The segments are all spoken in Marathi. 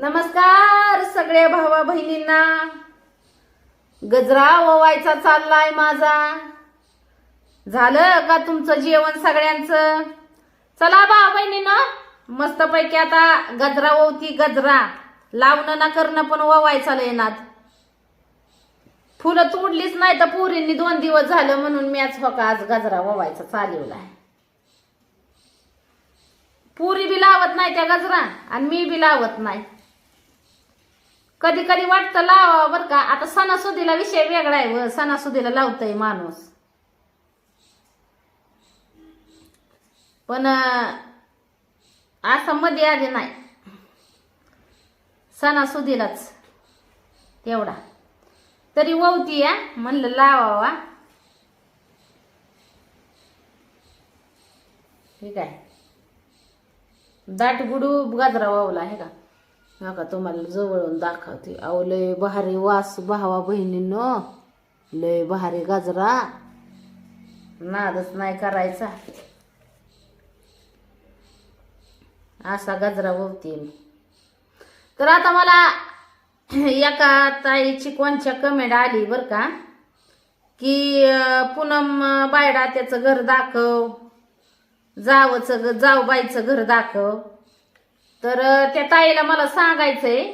नमस्कार सगळे भावा बहिणींना. गजरा ओवायचा चाललाय माझा. झालं का तुमचं जेवण सगळ्यांचं? चला बा बहिणीनं मस्तपैकी आता गजरा ओवती गजरा. लावणं ना करणं पण ओवायचा येणार फुलं तोडलीच नाही तर पुरींनी दोन दिवस झालं म्हणून मॅच हो का आज गजरा ओवायचा चालवलाय. पुरी बी लावत नाही त्या गजरा आणि मी बी लावत नाही. कधी कधी वाटतं लावा बर का. आता सणासुदीला विषय वेगळा आहे व. सणासुदीला लावतय माणूस. पण असं मध्ये आधी नाही. सणासुदीलाच. तेवढा तरी ववती या म्हणलं लावावा. ठीक आहे दाट गुडू गाजरा वावला आहे का? हा का तुम्हाला जवळून दाखवते. अहो लय भारी वास भावा बहिणींनो. लय भारी गाजरा. नादच नाही करायचा. असा गजरा बोलते मी. तर आता मला एका ताईची कोणच्या कमेंट आली बर का? की पूनम बायडा त्याचं घर दाखव. जावचं जाऊ जावबाईचं घर दाखव. तर त्या ताईला मला सांगायचंय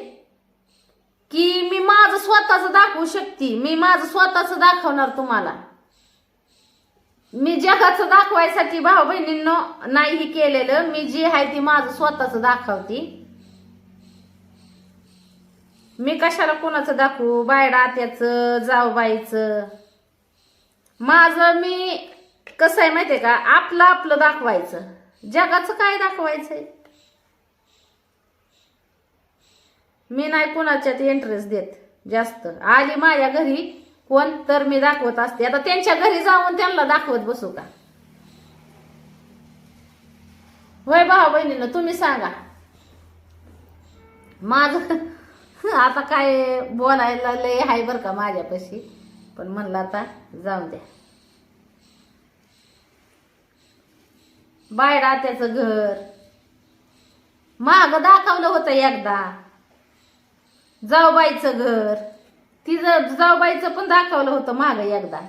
की मी माझं स्वतःच दाखवू शकते. मी माझं स्वतःच दाखवणार तुम्हाला. मी जगाचं दाखवायसाठी भाऊ बहिणींनो नाही केलेलं. मी जी आहे ती माझं स्वतःच दाखवते. मी कशाला कोणाचं दाखवू? बायडा त्याचं जावबाईचं माझं मी कसं आहे माहितीये का? आपलं आपलं दाखवायचं. जगाचं काय दाखवायचंय? मी नाही कोणाच्यात इंटरेस्ट देत जास्त. आली माझ्या घरी कोण तर मी दाखवत असते. आता त्यांच्या घरी जाऊन त्यांना दाखवत बसू का? होय भाऊ बहिणीनं तुम्ही सांगा. माझं आता काय बोलायला लय आहे बरं का माझ्यापाशी. पण म्हणलं आता जाऊ द्या. बाहेर त्याचं घर. माग दाखवलं होतं एकदा. जाऊबाईचं घर. तिचं जाऊबाईचं पण दाखवलं होतं माग एकदा.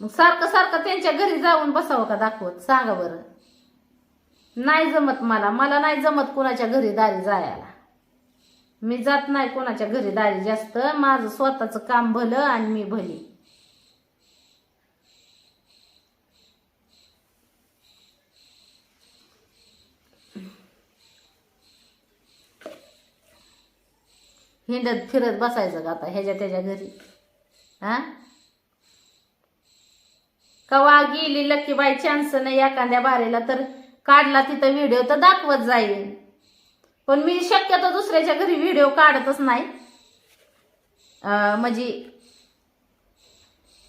मग सारखं सारखं त्यांच्या घरी जाऊन बसावं का दाखवत? सांगा बरं. नाही जमत मला. मला नाही जमत कोणाच्या घरी दारी जायला. मी जात नाही कोणाच्या घरी दारी जास्त. माझं स्वतःचं काम भलं आणि मी भली. हिंडत फिरत बसायचं का आता ह्याच्या त्याच्या घरी? हा? कवा गेली लक्कीबाई चान्स नाही एखाद्या बारेला तर काढला तिथं व्हिडिओ तर दाखवत जाईल पण मी शक्यतो दुसऱ्याच्या घरी व्हिडिओ काढतच नाही. म्हणजे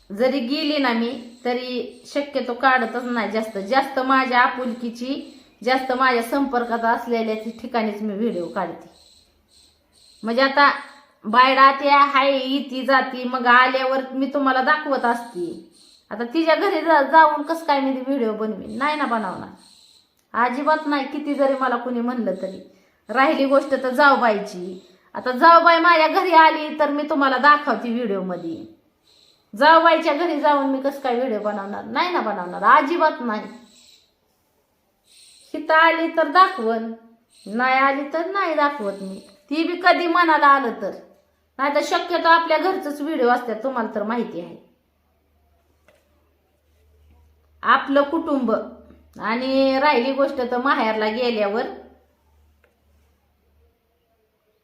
जरी गेली ना मी तरी शक्यतो काढतच नाही जास्त. जास्त माझ्या आपुलकीची जास्त माझ्या संपर्कात असलेल्या ठिकाणीच मी व्हिडिओ काढते. म्हणजे आता बायडा त्या हाय ती जाती मग आल्यावर मी तुम्हाला दाखवत असते. आता तिच्या घरी जा जाऊन कसं काय मी व्हिडिओ बनवीन? नाही ना बनवणार. अजिबात नाही किती जरी मला कुणी म्हणलं तरी. राहिली गोष्ट तर जाऊबाईची. आता जाऊबाई माझ्या घरी आली तर मी तुम्हाला दाखवते व्हिडिओमध्ये जाऊबाईच्या घरी जाऊन मी कसं काय व्हिडिओ बनवणार? नाही ना बनवणार अजिबात नाही. हिथं आली तर दाखवन. नाही आली तर नाही दाखवत मी. ती बी कधी मनाला आलं तर. नाही तर शक्यतो आपल्या घरचंच व्हिडिओ असतात तुम्हाला तर माहिती आहे. आपलं कुटुंब आणि राहिली गोष्ट तर माहेरला गेल्यावर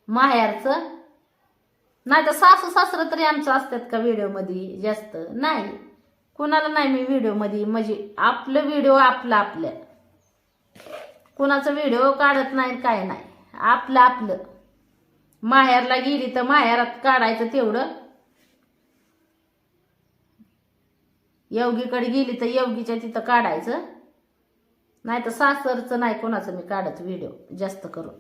माहेरचं. नाही तर सासू सासरं तरी आमचं असतात का व्हिडिओमध्ये जास्त? नाही. कुणाला नाही मी व्हिडिओमध्ये म्हणजे आपलं व्हिडिओ आपलं आपलं. कुणाचं व्हिडिओ काढत नाही काय नाही. आपलं आपलं. माहेरला गेली तर माहेरात काढायचं तेवढं. योगीकडे गेली तर योगीच्या तिथं काढायचं. नाही तर सासरचं नाही कोणाचं मी काढत व्हिडिओ जास्त करून.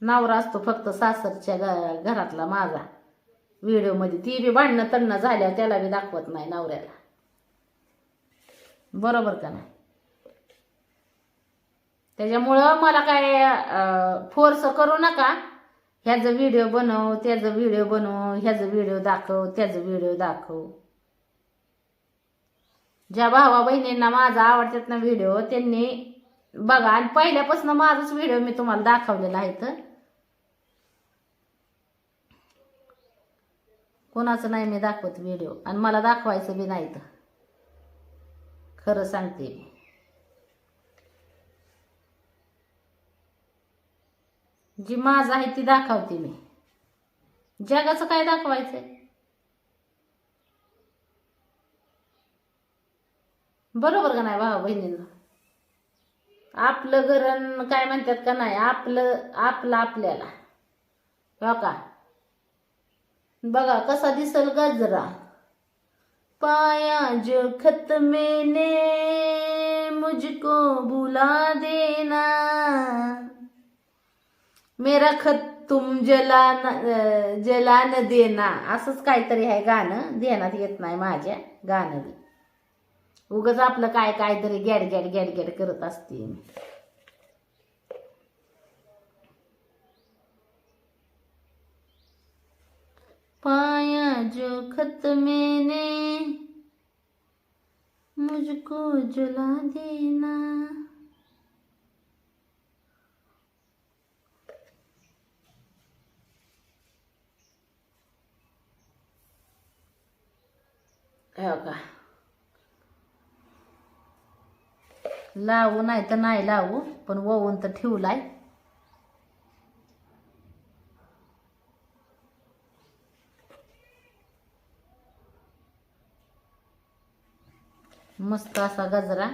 नवरा असतो फक्त सासरच्या घ- घरातला माझा. व्हिडिओमध्ये ती बी भांडणं तडणं झाल्यावर त्याला बी दाखवत नाही नवऱ्याला. बरोबर का नाही? त्याच्यामुळं मला काय फोर्स करू नका. ह्याचं व्हिडिओ बनव त्याचं व्हिडिओ बनव ह्याचं व्हिडिओ दाखव त्याचं व्हिडिओ दाखव. ज्या भावा बहिणींना माझा आवडतात ना व्हिडिओ त्यांनी बघा आणि पहिल्यापासून माझाच व्हिडिओ मी तुम्हाला दाखवलेला आहे तर. कोणाचं नाही मी दाखवत व्हिडिओ आणि मला दाखवायचं बी नाही तर. खरं सांगते मी. जी माझं आहे ती दाखवते मी. जगाचं काय दाखवायचंय? बरोबर का नाही भाऊ बहिणींना? आपलं गरण काय म्हणतात का नाही आपलं आपलं आपल्याला. हो का? बघा कसा दिसल गजरा. पाया जो खत मेने मुझको बुला देना. मेरा खत तुम जलाना जला न देना. असंच काहीतरी आहे गाणं. देण्यात येत नाही माझ्या गाणं बी उगच आपलं काय काहीतरी गॅड गॅड गॅड गॅड करत असते पाया जो खत मेने मुझको जला देना. का? लावू नाही तर नाही लावू पण वळून तर ठेवलाय मस्त असा गजरा.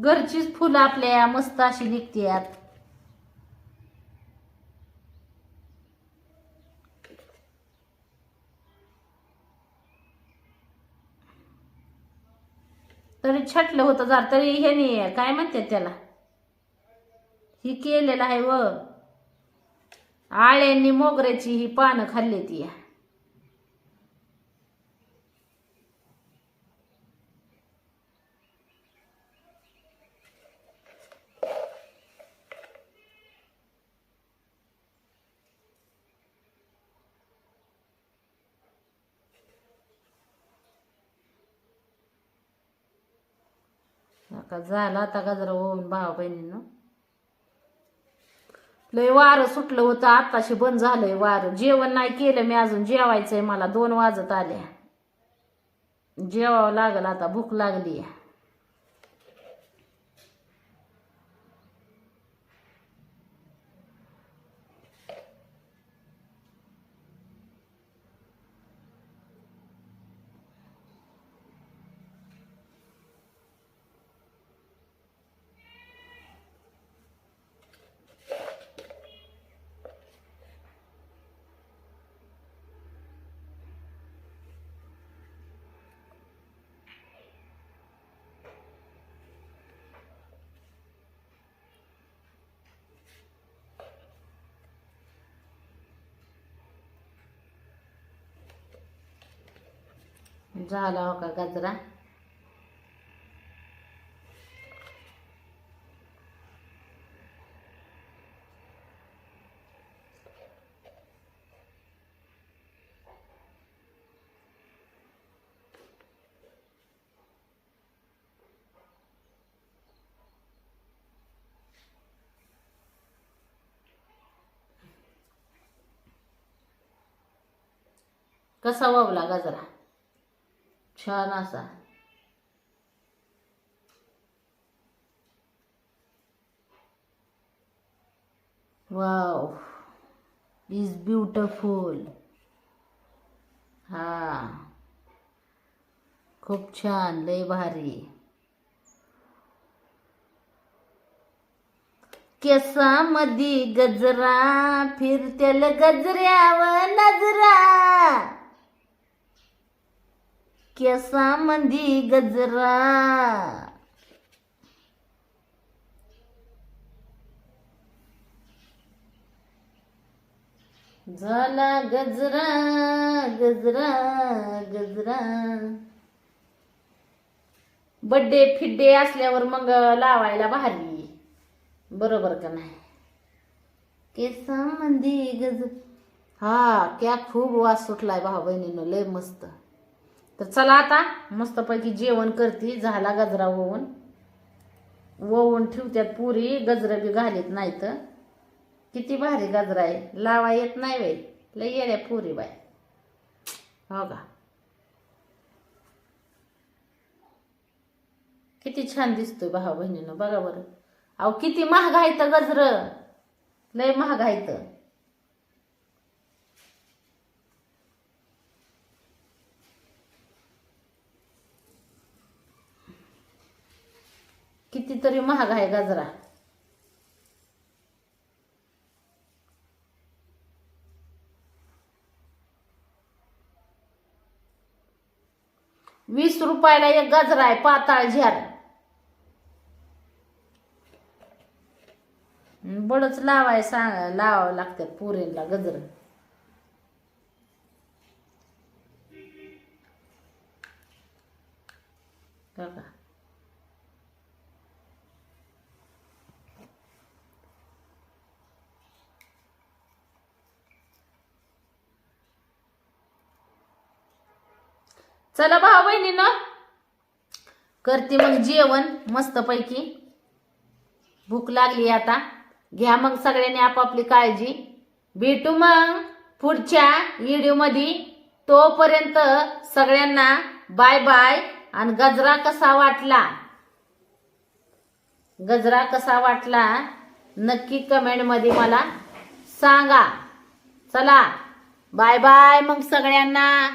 घरचीच फुलं आपल्या मस्त अशी निघतात तरी छटलं होतं जर तरी हे नाही काय म्हणते त्याला? ही केलेलं आहे व. आळ्यांनी मोगऱ्याची ही पानं खाल्ली ती. का झाला आता गजरा होऊन भावा बहिणीनं. लय वारं सुटलं होतं आत्ताशी बंद झालंय वारं. जेवण नाही केलं मी अजून जेवायचंय मला दोन वाजत आल्या. जेवावं लागल आता भूक लागली आहे झाला हो का गजरा? कसा वावला गजरा? छान असा. वाव. इज ब्युटिफुल हा. खूप छान लय भारी. केसामधी गजरा फिरतेल गजऱ्यावर नजरा. केसामंदी गजरा. झाला गजरा गजरा गजरा. बड्डे फिड्डे असल्यावर मग लावायला भारी. बरोबर का नाही? केसांमध्ये गज हा क्या खूप वास सुटलाय भाऊ बहिणीनं लय मस्त. तर चला आता मस्तपैकी जेवण करते झाला गजरा होऊन वळून ठेवत्यात पुरी गजरं बी घालीत नाही तर किती भारी गजरा आहे. लावा येत नाही बाई. लय येड्या पुरी बाय हो का? किती छान दिसतोय भाऊ बहिणीनं बघा बरं. अहो किती महाग आहे तर गजरं. लय महाग आहे तर तरी महाग आहे गजरा. वीस रुपयाला एक गजरा आहे पाताळ झार. बडच लावाय सांग लावावं लागतात पुरेला गजर. का चला भाऊ बहिणीनं. करते मग जेवण मस्तपैकी. भूक लागली आता. घ्या मग सगळ्यांनी आपापली काळजी. भेटू मग पुढच्या व्हिडिओमध्ये. तोपर्यंत सगळ्यांना बाय बाय आणि गजरा कसा वाटला? गजरा कसा वाटला? नक्की कमेंटमध्ये मला सांगा. चला बाय बाय मग सगळ्यांना.